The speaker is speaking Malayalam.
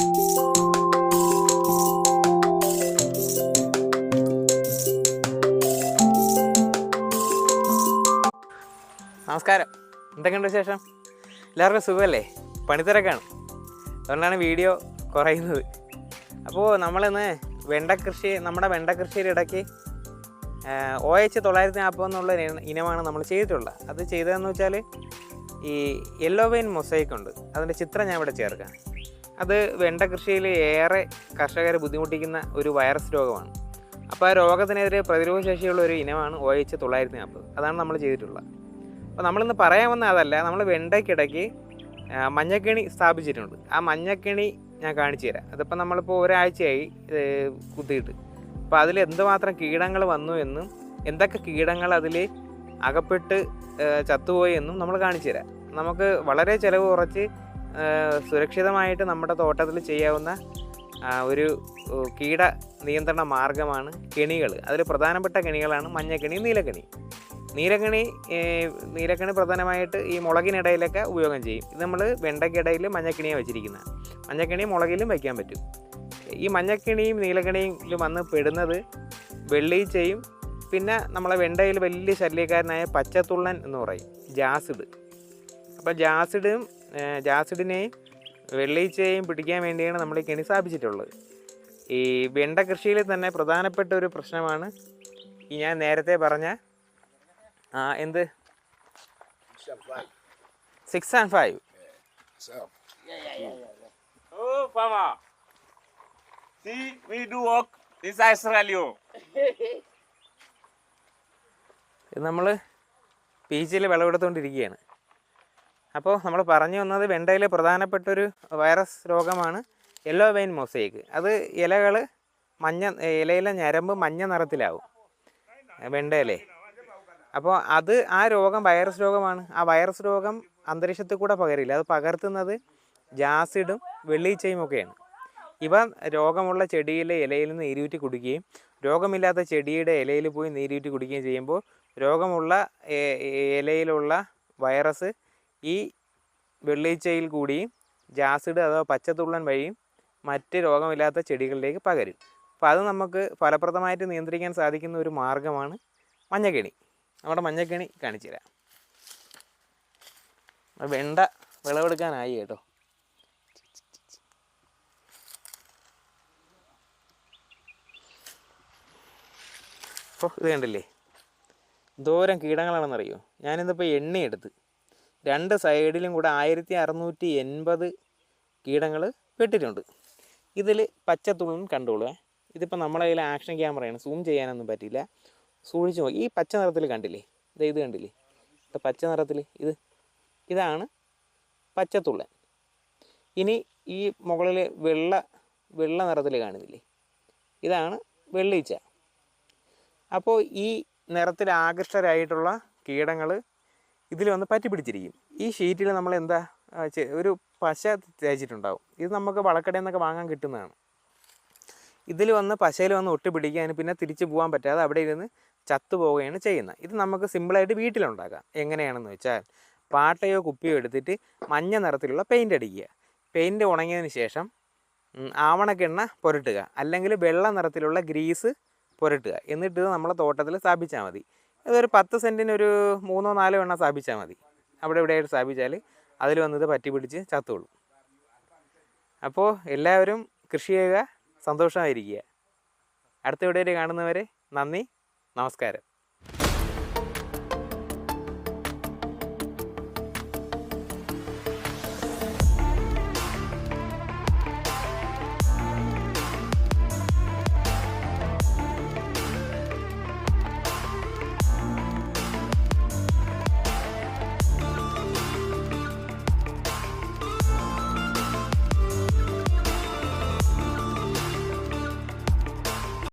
നമസ്കാരം. എന്തൊക്കെയുണ്ട് വിശേഷം? എല്ലാവർക്കും സുഖമല്ലേ? പണിത്തിരക്കാണ്. അതുകൊണ്ടാണ് വീഡിയോ കുറയുന്നത്. അപ്പോൾ നമ്മളിന്ന് വെണ്ട കൃഷി നമ്മുടെ വെണ്ട കൃഷിയുടെ ഇടയ്ക്ക് ഒ എച്ച് തൊള്ളായിരത്തി നാൽപ്പത് എന്നുള്ള ഇനമാണ് നമ്മൾ ചെയ്തിട്ടുള്ളത്. അത് ചെയ്തതെന്ന് വെച്ചാൽ ഈ യെല്ലോ വെയിൻ മൊസൈക്ക് ഉണ്ട് അതിന്റെ ചിത്രം ഞാൻ ഇവിടെ ചേർക്കാം അത് വെണ്ട കൃഷിയിൽ ഏറെ കർഷകരെ ബുദ്ധിമുട്ടിക്കുന്ന ഒരു വൈറസ് രോഗമാണ്. അപ്പോൾ ആ രോഗത്തിനെതിരെ പ്രതിരോധ ശേഷിയുള്ള ഒരു ഇനമാണ് ഒ എച്ച് തൊള്ളായിരത്തി നാൽപ്പത്. അതാണ് നമ്മൾ ചെയ്തിട്ടുള്ളത്. അപ്പോൾ നമ്മളിന്ന് പറയാൻ വന്ന അതല്ല നമ്മൾ വെണ്ടയ്ക്കിടയ്ക്ക് മഞ്ഞക്കിണി സ്ഥാപിച്ചിട്ടുണ്ട്. ആ മഞ്ഞക്കിണി ഞാൻ കാണിച്ചു തരാം. അതിപ്പോൾ നമ്മളിപ്പോൾ ഒരാഴ്ചയായി കുത്തിയിട്ട്. അപ്പോൾ അതിൽ എന്തുമാത്രം കീടങ്ങൾ വന്നു എന്നും എന്തൊക്കെ കീടങ്ങൾ അതിൽ അകപ്പെട്ട് ചത്തുപോയി എന്നും നമ്മൾ കാണിച്ചു തരാം. നമുക്ക് വളരെ ചിലവ് കുറച്ച് സുരക്ഷിതമായിട്ട് നമ്മുടെ തോട്ടത്തിൽ ചെയ്യാവുന്ന ഒരു കീട നിയന്ത്രണ മാർഗമാണ് കെണികൾ അതിൽ പ്രധാനപ്പെട്ട കെണികളാണ് മഞ്ഞക്കെണി നീലക്കെണി. നീലക്കണി നീലക്കണി പ്രധാനമായിട്ട് ഈ മുളകിനിടയിലൊക്കെ ഉപയോഗം ചെയ്യും. ഇത് നമ്മൾ വെണ്ടയ്ക്കിടയിൽ മഞ്ഞക്കിണിയാണ് വെച്ചിരിക്കുന്നത് മഞ്ഞക്കിണി മുളകിലും വയ്ക്കാൻ പറ്റും. ഈ മഞ്ഞക്കിണിയും നീലക്കിണിയിലും വന്ന് പെടുന്നത് വെള്ളീച്ചയും പിന്നെ നമ്മളെ വെണ്ടയിൽ വലിയ ശല്യക്കാരനായ പച്ചത്തുള്ളൻ എന്ന് പറയും. ജാസിഡ്. അപ്പോൾ ജാസിഡും ജാസിഡിനെയും വെള്ളീച്ചയെയും പിടിക്കാൻ വേണ്ടിയാണ് നമ്മൾ ഈ കെണി സ്ഥാപിച്ചിട്ടുള്ളത്. ഈ വെണ്ട കൃഷിയിൽ തന്നെ പ്രധാനപ്പെട്ട ഒരു പ്രശ്നമാണ്. ഈ ഞാൻ നേരത്തെ പറഞ്ഞ ആ എന്ത്? Six and five Oh. See, we do work. Inside Sierra Leone. ഇത് നമ്മൾ പീച്ചിൽ വിളവെടുത്തുകൊണ്ടിരിക്കുകയാണ് അപ്പോൾ നമ്മൾ പറഞ്ഞു വന്നത് വെണ്ടയിലെ പ്രധാനപ്പെട്ട ഒരു വൈറസ് രോഗമാണ് യെല്ലോ വെയിൻ മൊസൈക്ക്. അത് ഇലകൾ മഞ്ഞ ഇലയിലെ ഞരമ്പ് മഞ്ഞ നിറത്തിലാവും വെണ്ടയിലെ. അപ്പോൾ അത് ആ രോഗം വൈറസ് രോഗമാണ്. ആ വൈറസ് രോഗം അന്തരീക്ഷത്തിൽ കൂടെ പകരില്ല. അത് പകർത്തുന്നത് ജാസിഡും വെള്ളീച്ചയും ഒക്കെയാണ്. ഇവ രോഗമുള്ള ചെടിയിലെ ഇലയിൽ നിന്ന് നീരൂറ്റി കുടിക്കുകയും രോഗമില്ലാത്ത ചെടിയുടെ ഇലയിൽ പോയി നീരൂറ്റി കുടിക്കുകയും ചെയ്യുമ്പോൾ രോഗമുള്ള ഇലയിലുള്ള വൈറസ് ഈ വെള്ളീച്ചയിൽ കൂടി ജാസിഡ് അഥവാ പച്ചത്തുള്ളൻ വഴിയും മറ്റ് രോഗമില്ലാത്ത ചെടികളിലേക്ക് പകരും. അപ്പോൾ അത് നമുക്ക് ഫലപ്രദമായിട്ട് നിയന്ത്രിക്കാൻ സാധിക്കുന്ന ഒരു മാർഗമാണ് മഞ്ഞക്കെണി. നമ്മുടെ മഞ്ഞക്കെണി കാണിച്ചു തരാം. വെണ്ട വിളവെടുക്കാനായി കേട്ടോ. അപ്പോൾ ഇത് കണ്ടില്ലേ? ദൂരം കീടങ്ങളാണെന്നറിയോ? ഞാനിന്നിപ്പോൾ എണ്ണയെടുത്ത് രണ്ട് സൈഡിലും കൂടെ ആയിരത്തി അറുന്നൂറ്റി എൺപത് കീടങ്ങൾ പെട്ടിട്ടുണ്ട്. ഇതിൽ പച്ചത്തുള്ളൻ കണ്ടോളുക ഇതിപ്പോൾ നമ്മളെ കയ്യിൽ ആക്ഷൻ ക്യാമറയാണ്. സൂം ചെയ്യാനൊന്നും പറ്റില്ല സൂക്ഷിച്ച് നോക്കി. ഈ പച്ച നിറത്തിൽ കണ്ടില്ലേ? ഇത് ഇത് കണ്ടില്ലേ? ഇത് പച്ച നിറത്തിൽ ഇത്. ഇതാണ് പച്ചത്തുള്ളൻ. ഇനി ഈ മുകളിൽ വെള്ള വെള്ള നിറത്തിൽ കാണുന്നില്ലേ ഇതാണ് വെള്ളീച്ച. അപ്പോൾ ഈ നിറത്തിൽ ആകൃഷ്ടരായിട്ടുള്ള കീടങ്ങൾ ഇതിൽ വന്ന് പറ്റി പിടിച്ചിരിക്കും. ഈ ഷീറ്റിൽ നമ്മൾ എന്താ ഒരു പശ തേച്ചിട്ടുണ്ടാവും. ഇത് നമുക്ക് വളക്കടയിൽ നിന്നൊക്കെ വാങ്ങാൻ കിട്ടുന്നതാണ്. ഇതിൽ വന്ന് പശയിൽ വന്ന് ഒട്ടി പിടിക്കാൻ പിന്നെ തിരിച്ചു പോകാൻ പറ്റാതെ അവിടെ ഇരുന്ന് ചത്തു പോവുകയാണ് ചെയ്യുന്നത്. ഇത് നമുക്ക് സിമ്പിളായിട്ട് വീട്ടിലുണ്ടാക്കാം. എങ്ങനെയാണെന്ന് വെച്ചാൽ പാട്ടയോ കുപ്പിയോ എടുത്തിട്ട് മഞ്ഞ നിറത്തിലുള്ള പെയിന്റ് അടിക്കുക. പെയിന്റ് ഉണങ്ങിയതിന് ശേഷം ആവണക്കെണ്ണ പുരട്ടുക. അല്ലെങ്കിൽ വെള്ള നിറത്തിലുള്ള ഗ്രീസ് പുരട്ടുക. എന്നിട്ട് ഇത് നമ്മളെ തോട്ടത്തിൽ സ്ഥാപിച്ചാൽ മതി. ഇതൊരു പത്ത് സെന്റിന് ഒരു മൂന്നോ നാലോ എണ്ണം സ്ഥാപിച്ചാൽ മതി. അവിടെ ഇവിടെയായിട്ട് സ്ഥാപിച്ചാൽ അതിൽ വന്നത് പറ്റി പിടിച്ച് ചത്തുകൊള്ളും. അപ്പോൾ എല്ലാവരും കൃഷി ചെയ്യുക സന്തോഷമായിരിക്കുക. അടുത്ത വീഡിയോയിൽ കാണുന്നവരെ നന്ദി നമസ്കാരം.